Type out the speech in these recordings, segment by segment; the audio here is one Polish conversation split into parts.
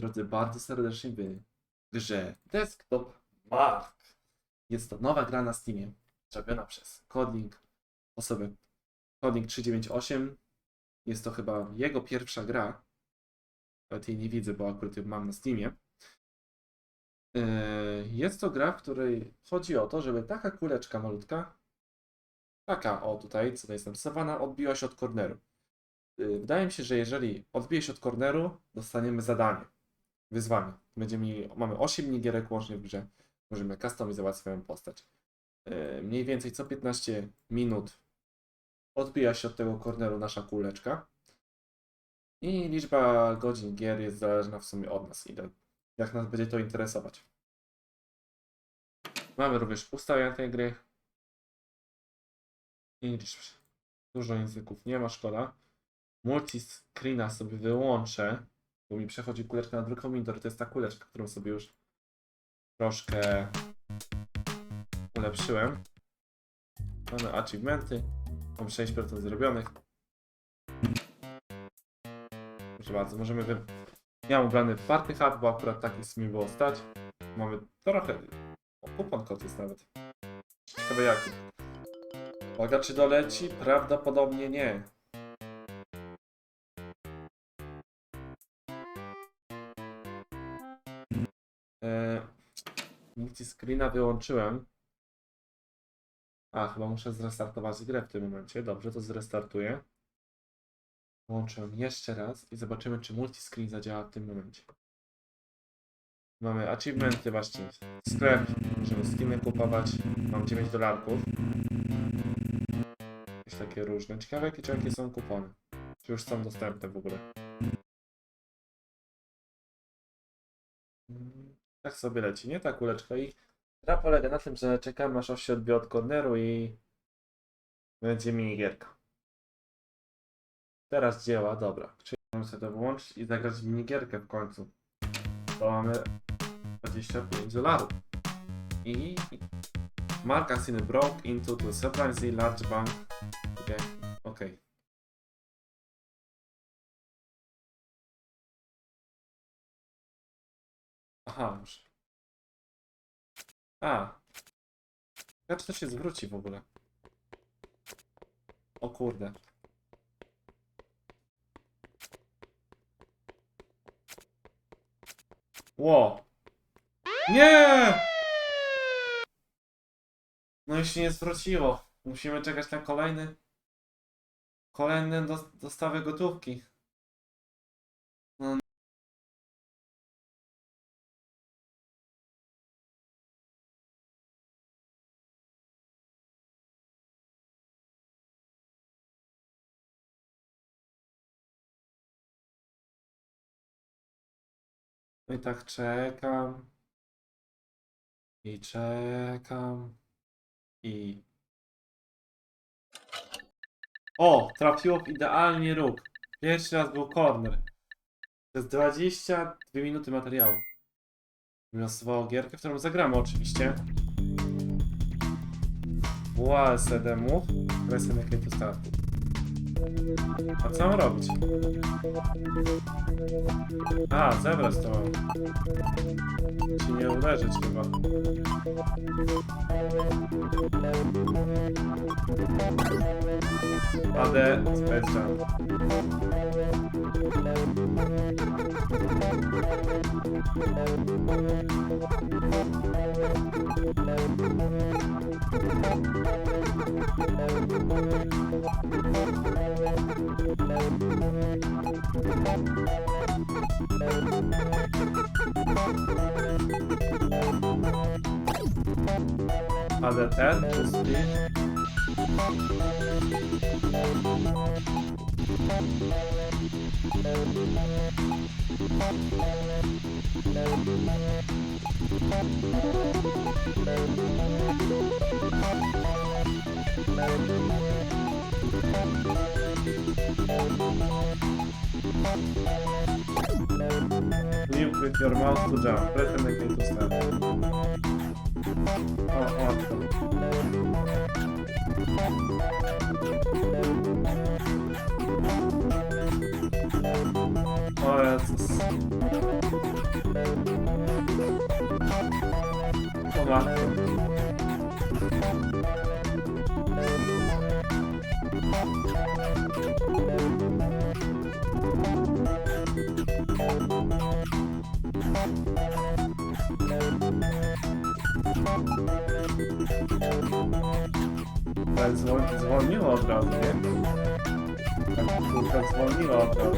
drodzy, bardzo serdecznie w grze Desktop Mark. Jest to nowa gra na Steamie, zrobiona przez Coding, osobę Coding 398. Jest to chyba jego pierwsza gra. Nawet jej nie widzę, bo akurat ją mam na Steamie. Yy, Jest to gra, w której chodzi o to, żeby taka kuleczka malutka, taka o tutaj, co jest narysowana, odbiła się od korneru. Yy, Wydaje mi się, że jeżeli odbije się od korneru, dostaniemy zadanie, wyzwanie. Będziemy mieli, mamy 8 minigierek łącznie w grze. Możemy customizować swoją postać. Yy, Mniej więcej co 15 minut odbija się od tego korneru nasza kuleczka. I liczba godzin gier jest zależna w sumie od nas, ile, jak nas będzie to interesować. Mamy również ustawienia tej gry. English. Dużo języków nie ma, szkoda. Multiscreena sobie wyłączę, bo mi przechodzi kuleczka na drugą monitor. To jest ta kuleczka, którą sobie już troszkę ulepszyłem. Mamy achievementy. Mam 6% zrobionych. Proszę bardzo, możemy wy... Ja mam ubrany Party Hub, bo akurat tak jest mi było stać. Mamy trochę... O, kupon kod jest nawet. Ciekawe jaki. Uwaga, czy doleci? Prawdopodobnie nie. Multiscreena wyłączyłem. A, chyba muszę zrestartować grę w tym momencie. Dobrze, to zrestartuję. Włączę jeszcze raz i zobaczymy, czy multiscreen zadziała w tym momencie. Mamy achievementy właśnie. Sklep, możemy skiny kupować. Mam 9 dolarków. Jakieś takie różne. Ciekawe, jakie, czy są kupony. Czy już są dostępne w ogóle. Tak sobie leci, nie? Ta kuleczka i gra polega na tym, że czekamy aż oś się odbije od corneru i będzie minigierka. Teraz działa, dobra. Możemy sobie to wyłączyć i zagrać minigierkę w końcu. To mamy 25 dolarów. I Mark Asiny broke into the surprisingly large bank. Okay. okay. Aha, muszę. A. Ja czy to się zwróci w ogóle? O kurde. Ło! Nie! No i się nie zwróciło. Musimy czekać na kolejny. Kolejne dos- dostawy gotówki. No i tak czekam. I czekam. I. O! Trafiło w idealnie róg. Pierwszy raz był corner. Przez 22 minuty materiału. Wylosowało gierkę, w którą zagramy oczywiście. WASD-mu. Kwestia na to startu. A co mam robić? A, zebrać to mam. Ci nie uderzyć chyba. AD Space Jam. AD ten, czy speed? Clip with your mouse to jump. Press and again to start. Oh, awesome. Oh, that's... Oh, on. Tak zwol zwolniło od razu, nie? Tak tylko zwolniło od razu.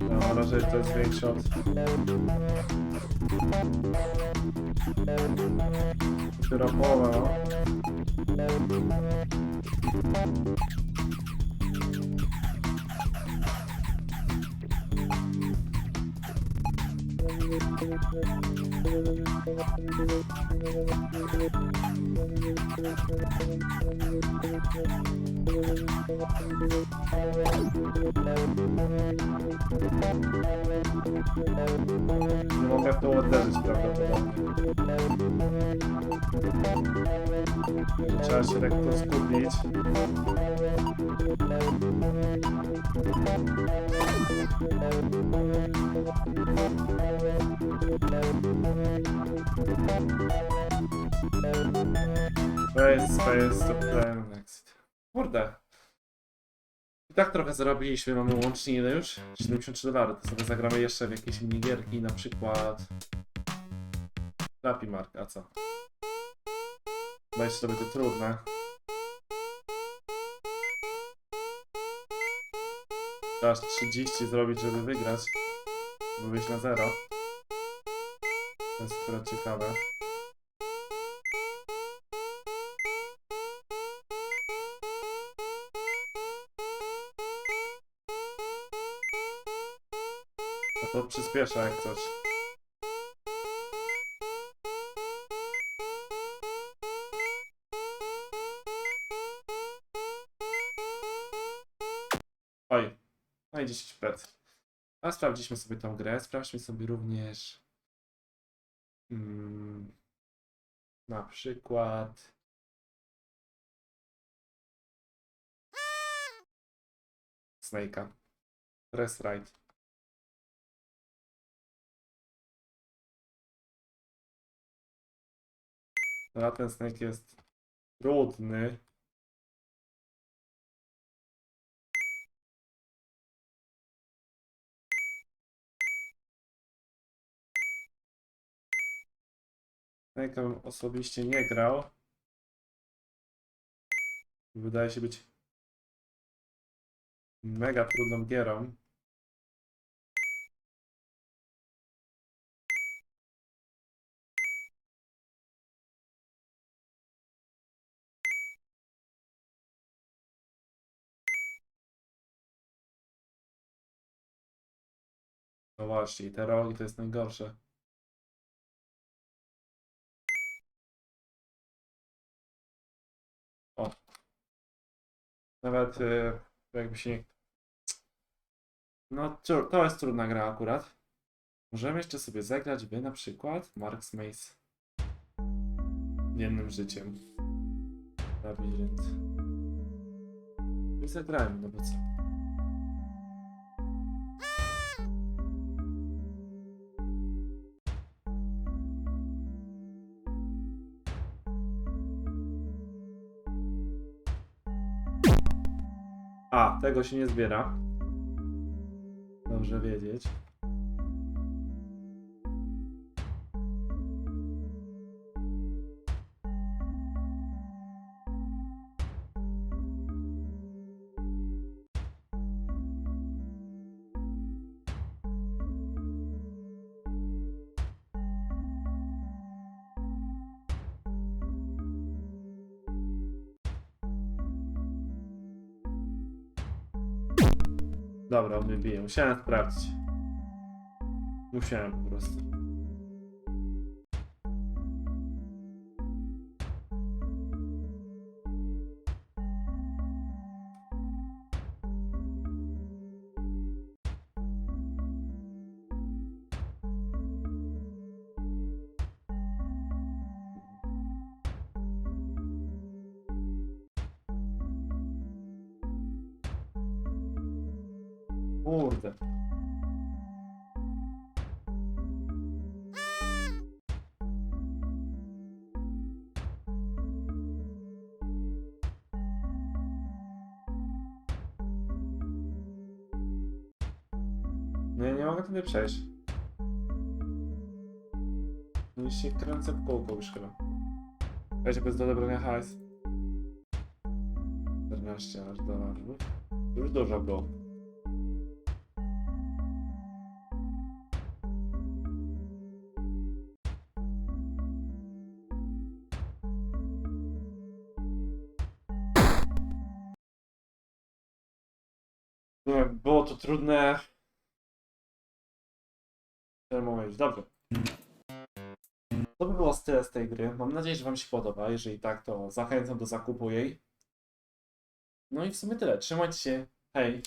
No, mam wrażenie, że to jest większe od... tirar a bola, ó. Nie mogę w to uderzyć prawdopodobnie. Trzeba się lekko skupić. Space, space, to plan, exit. Kurde. I tak trochę zarobiliśmy, mamy łącznie ile już? 73 dolary, to sobie zagramy jeszcze w jakieś minigierki, na przykład... Happy Mark, a co? Bo jeszcze to będzie trudne. Trzeba aż 30 zrobić, żeby wygrać. Żeby wyjść na zero. To jest akurat ciekawe. To przyspiesza jak coś. Oj, no i 10 pet. A sprawdziliśmy sobie tą grę. Sprawdźmy sobie również mm, na przykład Snake'a. Rest Ride. A ten Snake jest trudny. Snake'a bym osobiście nie grał. Wydaje się być mega trudną gierą. No właśnie, i te rogi to jest najgorsze. Nawet y, jakby się nie... No, to jest trudna gra akurat. Możemy jeszcze sobie zagrać w na przykład Mark's Maze. Jednym życiem. Labirynt. I zagrałem, no bo co? A, tego się nie zbiera. Dobrze wiedzieć. Dobra, mnie bije. Musiałem sprawdzić. Musiałem po prostu. Kurde. Nie, nie mogę tędy przejść. No i się kręcę w kółko już chyba. Weź bez odebrania hajs. 14 aż dolarów. Już dużo było. Było to trudne. Tyle mówić. Dobrze. To by było tyle z tej gry. Mam nadzieję, że Wam się podoba. Jeżeli tak, to zachęcam do zakupu jej. No i w sumie tyle. Trzymajcie się. Hej.